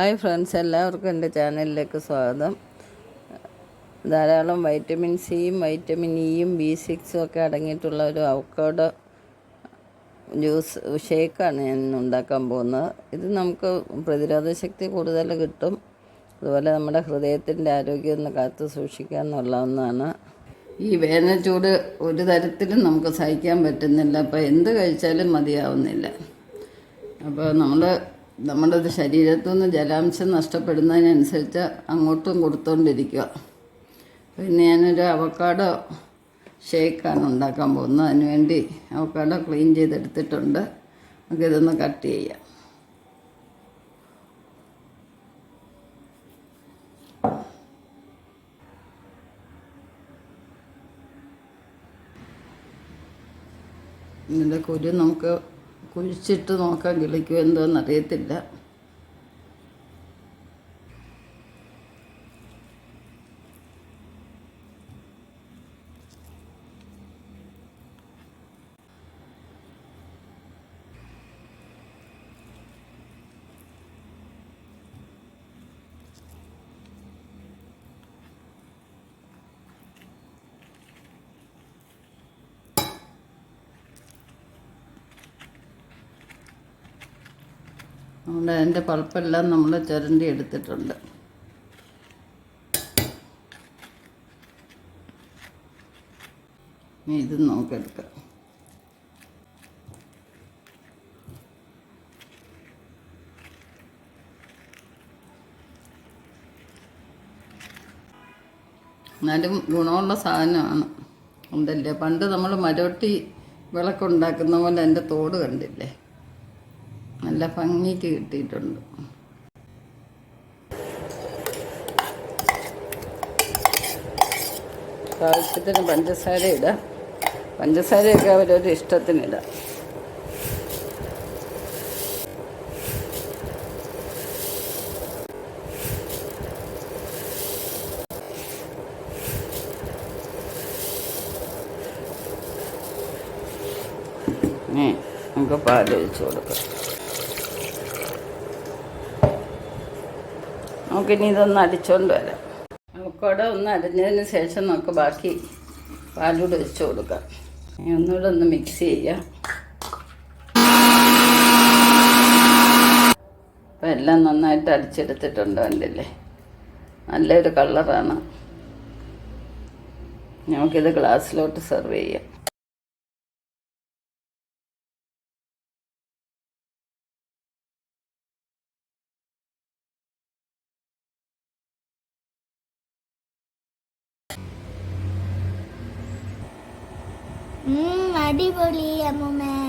Hi friends എല്ലാവർക്കും എന്റെ ചാനലിലേക്ക് സ്വാഗതം. ധാരാളം വൈറ്റമിൻ സിയും വൈറ്റമിൻ ഇയും ബി സിക്സും ഒക്കെ അടങ്ങിയിട്ടുള്ള ഒരു അവക്കാഡോ ജ്യൂസ് ഷേക്കാണ് ഞാൻ ഉണ്ടാക്കാൻ പോകുന്നത്. ഇത് നമുക്ക് പ്രതിരോധ ശക്തി കൂടുതൽ കിട്ടും. അതുപോലെ നമ്മുടെ ഹൃദയത്തിന്റെ ആരോഗ്യം ഒന്ന് കാത്തു സൂക്ഷിക്കുക എന്നുള്ള ഒന്നാണ് ഈ വേനൽ ചൂട് ഒരു തരത്തിലും നമുക്ക് സഹിക്കാൻ പറ്റുന്നില്ല. അപ്പോൾ എന്ത് കഴിച്ചാലും മതിയാവുന്നില്ല. അപ്പോൾ നമ്മൾ നമ്മുടെ ശരീരത്തു നിന്ന് ജലാംശം നഷ്ടപ്പെടുന്നതിനനുസരിച്ച് അങ്ങോട്ടും കൊടുത്തുകൊണ്ടിരിക്കുക പിന്നെ ഞാനൊരു അവക്കാടോ ഷേക്കാണ് ഉണ്ടാക്കാൻ പോകുന്നത്. അതിനുവേണ്ടി വേണ്ടി അവക്കാഡോ ക്ലീൻ ചെയ്തെടുത്തിട്ടുണ്ട്. നമുക്ക് ഇതൊന്ന് കട്ട് ചെയ്യാം. ഇതിന്റെ കുരു നമുക്ക് കുഴിച്ചിട്ട് നോക്കാൻ കിളിക്കും എന്തോന്ന് അതുകൊണ്ട് അതിന്റെ പൾപ്പെല്ലാം നമ്മൾ ചുരണ്ടി എടുത്തിട്ടുണ്ട്. ഇത് നോക്കെടുക്കാം എന്നാലും ഗുണമുള്ള സാധനമാണ്. ഉണ്ടല്ലേ? പണ്ട് നമ്മൾ മരോട്ടി വിളക്കുണ്ടാക്കുന്ന പോലെ എന്റെ തോട് കണ്ടില്ലേ? നല്ല ഭംഗിക്ക് കിട്ടിയിട്ടുണ്ട്. ആവശ്യത്തിന് പഞ്ചസാര ഇടാം. പഞ്ചസാരയൊക്കെ അവരൊരു ഇഷ്ടത്തിനിടാം നമുക്ക് പാൽ കൊടുക്കാം. നമുക്കിനി ഇതൊന്ന് അടിച്ചോണ്ട് വരാം. നമുക്കവിടെ ഒന്ന് അരിഞ്ഞതിന് ശേഷം നമുക്ക് ബാക്കി പാലൂടെ ഒഴിച്ച് കൊടുക്കാം. ഒന്നുകൂടെ ഒന്ന് മിക്സ് ചെയ്യാം. അപ്പം എല്ലാം നന്നായിട്ട് അടിച്ചെടുത്തിട്ടുണ്ട് അല്ലേ നല്ലൊരു കളറാണ് നമുക്കിത് ഗ്ലാസ്സിലോട്ട് സെർവ് ചെയ്യാം. ம் அடிபொலி அம்மே